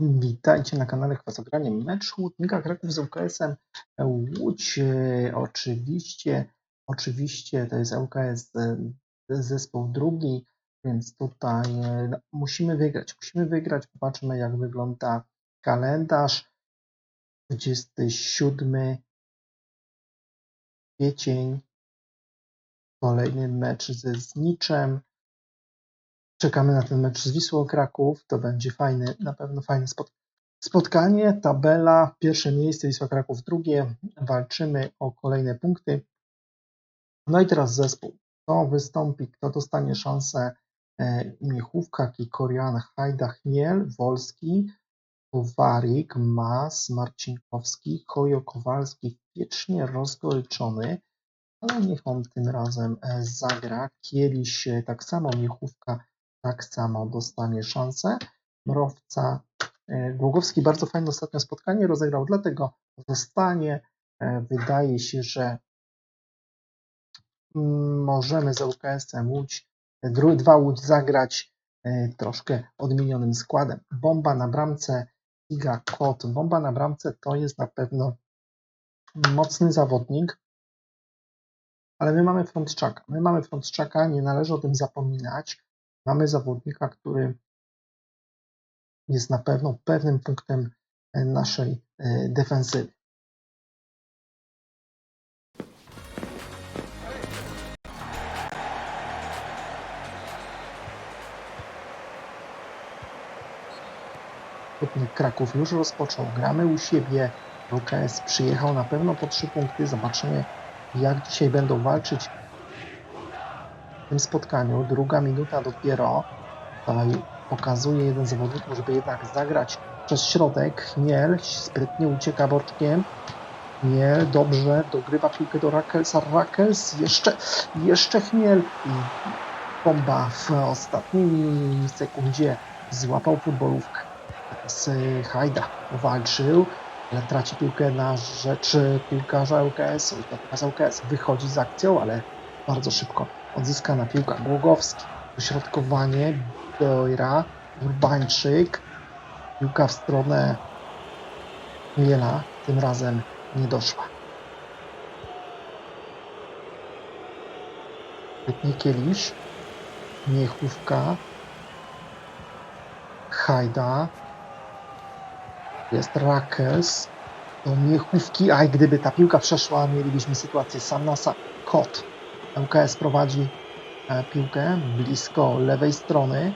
Witajcie na kanale Kwasogranie. Mecz Łódnika Kraków z ŁKS-em Łódź. E, Oczywiście, oczywiście to jest ŁKS e, zespół drugi, więc tutaj e, no, musimy wygrać. Musimy wygrać. Popatrzmy jak wygląda kalendarz. 27 kwiecień. Kolejny mecz ze Zniczem. Czekamy na ten mecz z Wisłą Kraków. To będzie fajny, na pewno fajne spot- spotkanie. Tabela, pierwsze miejsce, Wisła Kraków drugie. Walczymy o kolejne punkty. No i teraz zespół. Kto wystąpi, kto dostanie szansę? E, Miechówka, Kikorian, Hajda, Chmiel, Wolski, Kowarik, Mas, Marcinkowski, Kojo Kowalski, wiecznie rozgoryczony, ale niech on tym razem e, zagra. Kieliś e, tak samo, Miechówka tak samo dostanie szansę. Mrowca e, Głogowski bardzo fajne ostatnio spotkanie rozegrał, dlatego zostanie. E, Wydaje się, że mm, możemy z ŁKS-em Łódź, dwa Łódź zagrać e, troszkę odmienionym składem. Bomba na bramce, Iga Kot. Bomba na bramce to jest na pewno mocny zawodnik, ale my mamy frontczaka. My mamy frontczaka, nie należy o tym zapominać. Mamy zawodnika, który jest na pewno pewnym punktem e, naszej e, defensywy. Kraków już rozpoczął. Gramy u siebie. ŁKS przyjechał na pewno po trzy punkty. Zobaczymy, jak dzisiaj będą walczyć tym spotkaniu. Druga minuta dopiero. Pokazuje jeden z zawodników, żeby jednak zagrać przez środek. Chmiel sprytnie ucieka boczkiem. Chmiel dobrze dogrywa piłkę do Rakelsa. Rakels jeszcze, jeszcze Chmiel i bomba w ostatniej sekundzie złapał futbolówkę. Teraz y, Hajda walczył, ale traci piłkę na rzecz piłkarza teraz ŁKS wychodzi z akcją, ale bardzo szybko odzyskana piłka. Głogowski, dośrodkowanie, Dojra, Urbańczyk, piłka w stronę Miela, tym razem nie doszła. Kielisz, Miechówka, Hajda, jest Rakes, do Miechówki, aj gdyby ta piłka przeszła, mielibyśmy sytuację sam na sam. Kot, ŁKS prowadzi e, piłkę blisko lewej strony,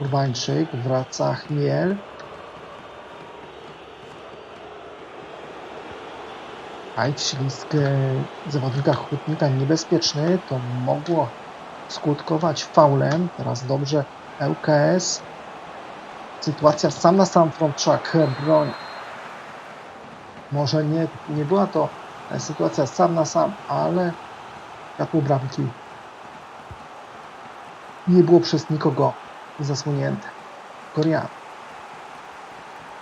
Urbańczyk, wraca Chmiel. Aj, ślizg zawodnika Hutnika niebezpieczny, to mogło skutkować faulem. Teraz dobrze ŁKS. Sytuacja sam na sam frontczak broń. Może nie, nie była to e, sytuacja sam na sam, ale światło bramki nie było przez nikogo zasłonięte. Korian.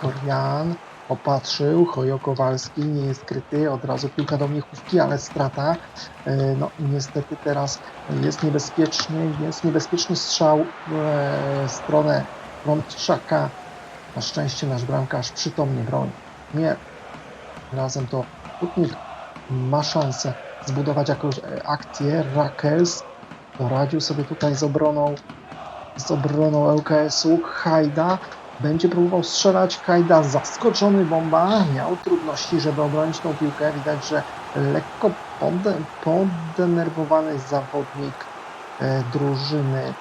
Korian opatrzył, Chojo Kowalski nie jest kryty, od razu piłka do Miechówki, ale strata. E, No niestety teraz jest niebezpieczny, jest niebezpieczny strzał w stronę Rączaka. Na szczęście nasz bramkarz przytomnie broni. Nie. Razem to Hutnik ma szansę zbudować jakąś e, akcję. Rakels poradził sobie tutaj z obroną z obroną ŁKS-u. Hajda będzie próbował strzelać. Hajda zaskoczony bomba. Miał trudności, żeby obronić tą piłkę. Widać, że lekko pode, podenerwowany zawodnik e, drużyny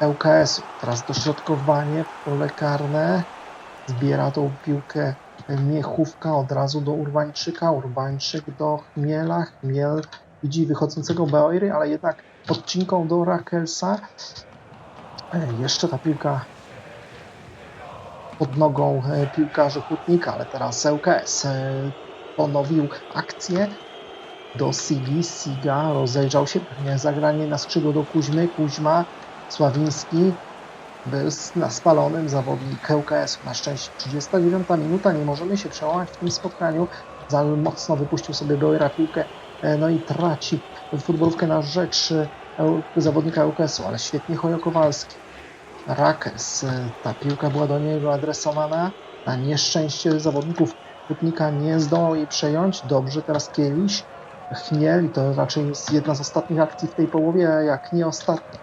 ŁKS-u. Teraz dośrodkowanie w pole karne. Zbiera tą piłkę Miechówka od razu do Urbańczyka. Urbańczyk do Chmiela. Chmiel widzi wychodzącego Beoiry, ale jednak odcinką do Rakelsa. E, Jeszcze ta piłka pod nogą e, piłkarzy Hutnika, ale teraz ŁKS e, ponowił akcję do Sigi. Siga rozejrzał się, pewnie zagranie na skrzydło do Kuźmy. Kuźma, Sławiński s- na spalonym zawodnik ŁKS. Na szczęście 39 minuta, nie możemy się przełamać w tym spotkaniu. Za mocno wypuścił sobie Beoira piłkę, e, no i traci futbolówkę na rzecz e, zawodnika ŁKS-u, ale świetnie Chojo Kowalski. Rakes. Ta piłka była do niego adresowana. Na nieszczęście zawodników Hutnika nie zdołał jej przejąć. Dobrze, teraz Kieliś. Chmiel i to raczej jest jedna z ostatnich akcji w tej połowie, jak nie ostatnia.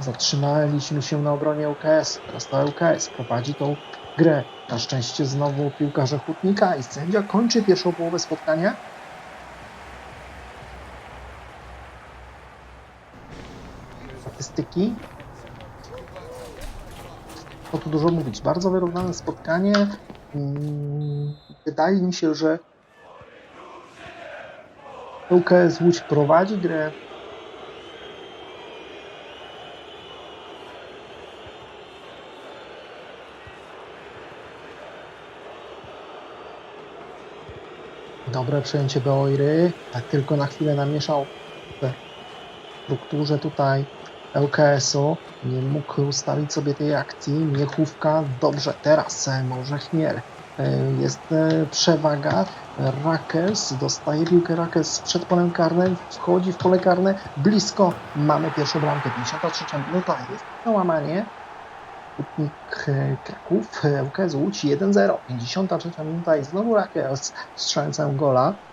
Zatrzymaliśmy się na obronie UKS. Teraz to UKS prowadzi tą grę. Na szczęście znowu piłkarze Hutnika i sędzia kończy pierwszą połowę spotkania. Statystyki. Co tu dużo mówić. Bardzo wyrównane spotkanie. Mm, Wydaje mi się, że UKS Łódź prowadzi grę. Dobre przejęcie Beoiry. Tak tylko na chwilę namieszał w strukturze tutaj LKS-u. Nie mógł ustawić sobie tej akcji. Miechówka. Dobrze, teraz e, może Chmiel. E, Jest e, przewaga. Rakes dostaje piłkę Rakes przed polem karnym. Wchodzi w pole karne. Blisko. Mamy pierwszą bramkę. 53 minuta. Jest załamanie. Hutnik e, Kraków, e, LKS Łódź 1-0, 53 minuta i znowu Rakels strzelcem gola.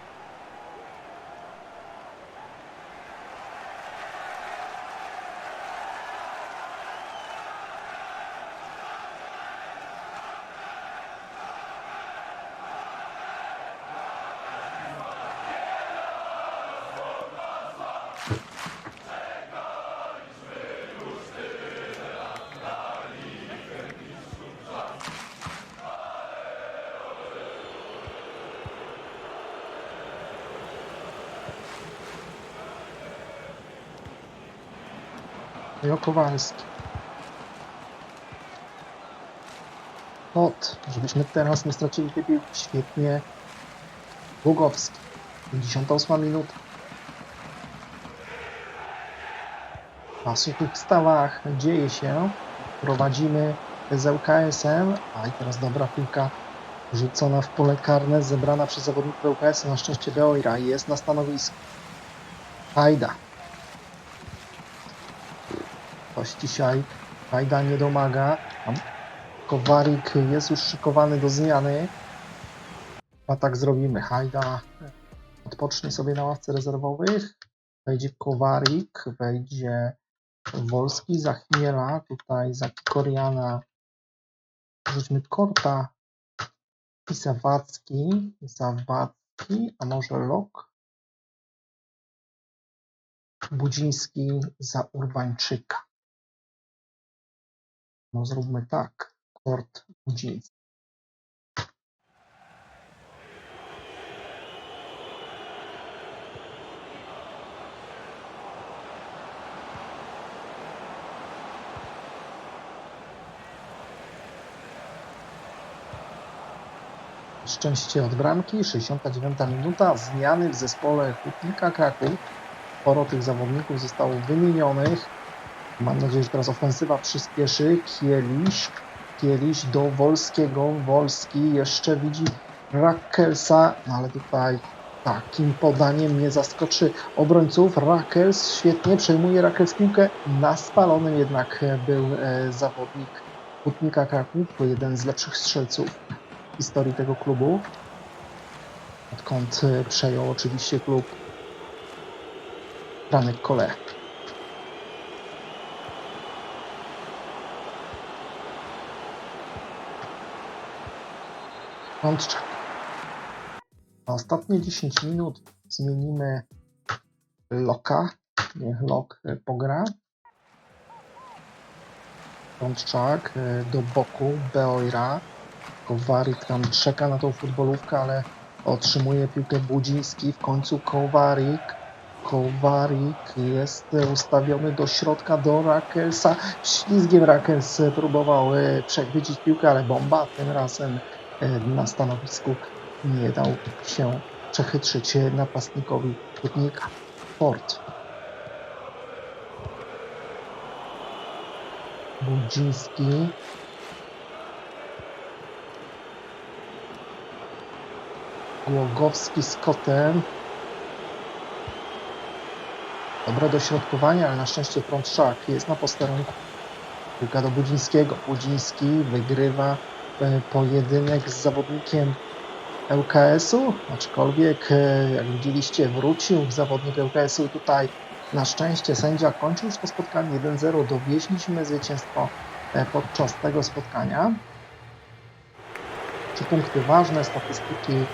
Jo Kowalski. Żebyśmy teraz nie stracili tej piłki. Świetnie. Głogowski. 58 minuta. Na suchych stawach dzieje się. Prowadzimy z LKS-em. A i teraz dobra piłka rzucona w pole karne, zebrana przez zawodników LKS. Na szczęście Beoira jest na stanowisku. Hajda. Ktoś dzisiaj Hajda nie domaga. Kowarik jest już szykowany do zmiany. A tak zrobimy. Hajda odpocznie sobie na ławce rezerwowych. Wejdzie Kowarik, wejdzie Wolski za Chmiela, tutaj za Kikoriana. Rzućmy Korta i Zawadzki. Zawadzki, a może Lok? Budziński za Urbańczyka. No zróbmy tak. Kort Budziński. Szczęście od bramki, 69 minuta, zmiany w zespole Hutnika Kraków. Sporo tych zawodników zostało wymienionych. Mam nadzieję, że teraz ofensywa przyspieszy. Kieliś, Kieliś do Wolskiego. Wolski jeszcze widzi Rakelsa, no ale tutaj takim podaniem nie zaskoczy obrońców. Rakels świetnie przejmuje Rakels piłkę. Na spalonym jednak był e, zawodnik Hutnika Kraków, to jeden z lepszych strzelców w historii tego klubu. Odkąd e, przejął oczywiście klub Franek Kole. Rączczak. Na ostatnie 10 minut zmienimy Loka. Niech Lok e, pogra. Rączczak e, do boku Beoira. Kowarik tam czeka na tą futbolówkę, ale otrzymuje piłkę Budziński. W końcu Kowarik. Kowarik jest ustawiony do środka do Rakelsa. Ślizgiem Rakels próbował e, przechwycić piłkę, ale bomba tym razem na stanowisku nie dał się przechytrzyć napastnikowi Hutnika. Ford. Budziński. Głogowski z kotem. Dobre dośrodkowanie, ale na szczęście Prączak jest na posterunku. Piłka do Budzińskiego. Budziński wygrywa e, pojedynek z zawodnikiem ŁKS-u, aczkolwiek e, jak widzieliście wrócił zawodnik ŁKS-u tutaj na szczęście sędzia kończył już to spotkanie 1-0. Dowieźliśmy zwycięstwo e, podczas tego spotkania. Trzy punkty ważne, statystyki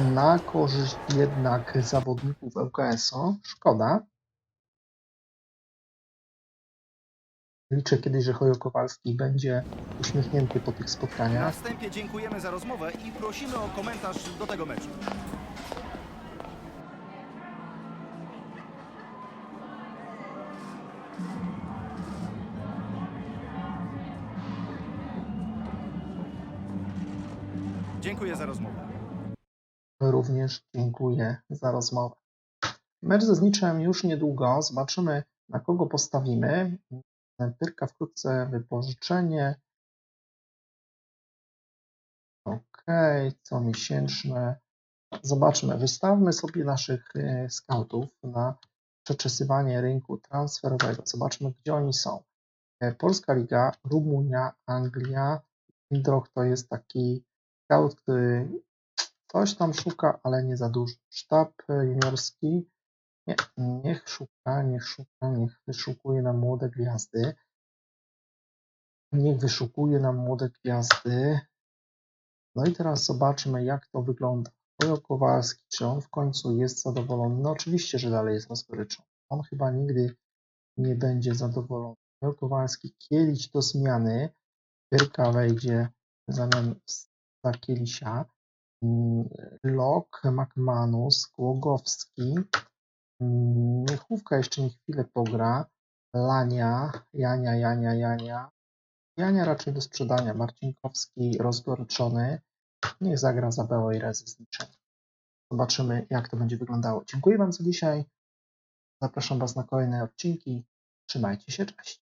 na korzyść jednak zawodników ŁKS-u. Szkoda. Liczę kiedyś, że Hojo Kowalski będzie uśmiechnięty po tych Na spotkaniach. wstępie dziękujemy za rozmowę i prosimy o komentarz do tego meczu. Dziękuję za rozmowę. Również dziękuję za rozmowę. Mecz ze Zniczem już niedługo. Zobaczymy, na kogo postawimy. Pyrka wkrótce wypożyczenie. Ok, co miesięczne. Zobaczmy, wystawmy sobie naszych e, skautów na przeczesywanie rynku transferowego. Zobaczmy, gdzie oni są. E, Polska Liga, Rumunia, Anglia. Indroch to jest taki scout, który coś tam szuka, ale nie za dużo. Sztab e, juniorski. Nie, niech szuka, niech szuka, niech wyszukuje nam młode gwiazdy. Niech wyszukuje nam młode gwiazdy. No i teraz zobaczmy, jak to wygląda. Ojo Kowalski, czy on w końcu jest zadowolony? No oczywiście, że dalej jest rozgryczony. On chyba nigdy nie będzie zadowolony. Ojo Kowalski, Kielić do zmiany. Pyrka wejdzie zamian za Kielisia. Mm, Lok, McManus, Głogowski. Mm, Miechówka jeszcze nie chwilę pogra. Lania, Jania, Jania, Jania. Jania raczej do sprzedania. Marcinkowski rozgoryczony. Niech zagra za Beło i Rezy. Zobaczymy, jak to będzie wyglądało. Dziękuję Wam za dzisiaj. Zapraszam Was na kolejne odcinki. Trzymajcie się, cześć.